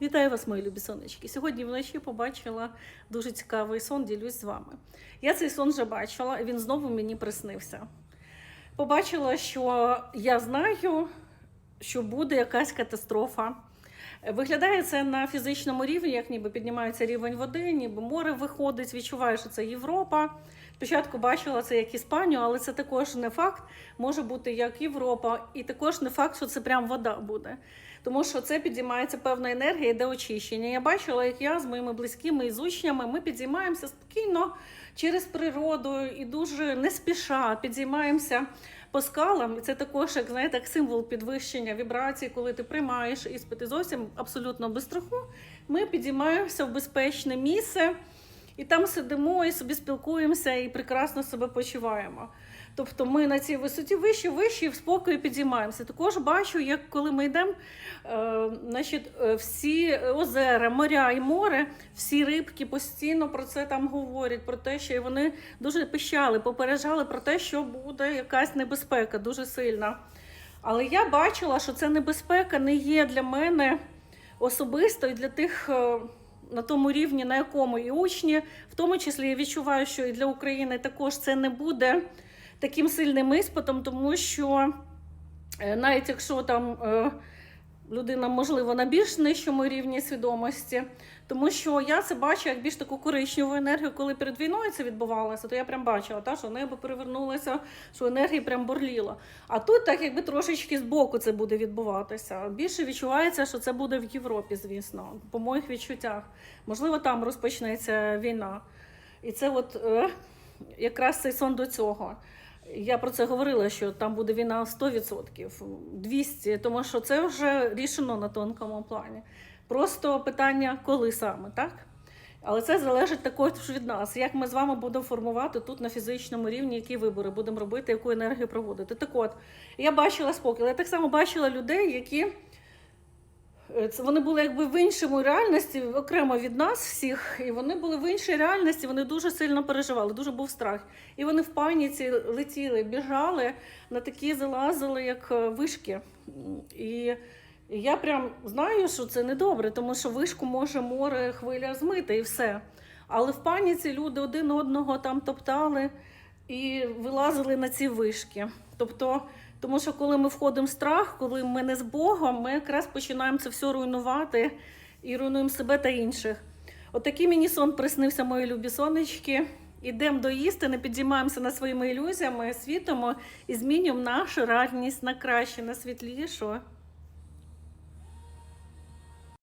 Вітаю вас, мої любі сонечки. Сьогодні вночі побачила дуже цікавий сон, ділюсь з вами. Я цей сон вже бачила, і він знову мені приснився. Побачила, що я знаю, що буде якась катастрофа. Виглядає це на фізичному рівні, як ніби піднімається рівень води, ніби море виходить, відчуваю, що це Європа. Спочатку бачила це як Іспанію, але це також не факт. Може бути як Європа, і також не факт, що це прям вода буде. Тому що це підіймається певна енергія, йде очищення. Я бачила, як я з моїми близькими і з учнями ми підіймаємося спокійно через природу і дуже не спіша підіймаємося по скалам. І це також, як знаєте, як символ підвищення вібрацій, коли ти приймаєш іспити зовсім абсолютно без страху. Ми підіймаємося в безпечне місце. І там сидимо і собі спілкуємося і прекрасно себе почуваємо. Тобто ми на цій висоті вище, вище і в спокої підіймаємося. Також бачу, як коли ми йдемо, е, значить, е, всі озера, моря і море, всі рибки постійно про це там говорять, про те, що вони дуже пищали, попереджали про те, що буде якась небезпека дуже сильна. Але я бачила, що ця небезпека не є для мене особисто і для тих. На тому рівні, на якому і учні, в тому числі я відчуваю, що і для України також це не буде таким сильним іспитом, тому що е, навіть якщо там е, людина, можливо, на більш нижчому рівні свідомості, тому що я це бачу як більш таку коричневу енергію, коли перед війною це відбувалося, то я прям бачила, та, що небо перевернулося, що енергія прям бурліла. А тут так якби трошечки збоку це буде відбуватися. Більше відчувається, що це буде в Європі, звісно, по моїх відчуттях. Можливо, там розпочнеться війна. І це от е, якраз цей сон до цього. Я про це говорила, що там буде війна 100%, 200%, тому що це вже рішено на тонкому плані. Просто питання, коли саме, так? Але це залежить також від нас, як ми з вами будемо формувати тут на фізичному рівні, які вибори будемо робити, яку енергію проводити. Так от, я бачила спокій, але я так само бачила людей, які це вони були якби в іншому реальності, окремо від нас всіх, і вони були в іншій реальності, вони дуже сильно переживали, дуже був страх. І вони в паніці летіли, біжали, на такі залазили, як е, вишки. І я прям знаю, що це недобре, тому що вишку може море хвиля змити і все. Але в паніці люди один одного там топтали і вилазили на ці вишки. Тобто, тому що коли ми входимо в страх, коли ми не з Богом, ми якраз починаємо це все руйнувати і руйнуємо себе та інших. Отакий мені сон приснився, мої любі сонечки. Ідемо до істини, підіймаємося над своїми ілюзіями, світимо і змінюємо нашу реальність на краще, на світлішу.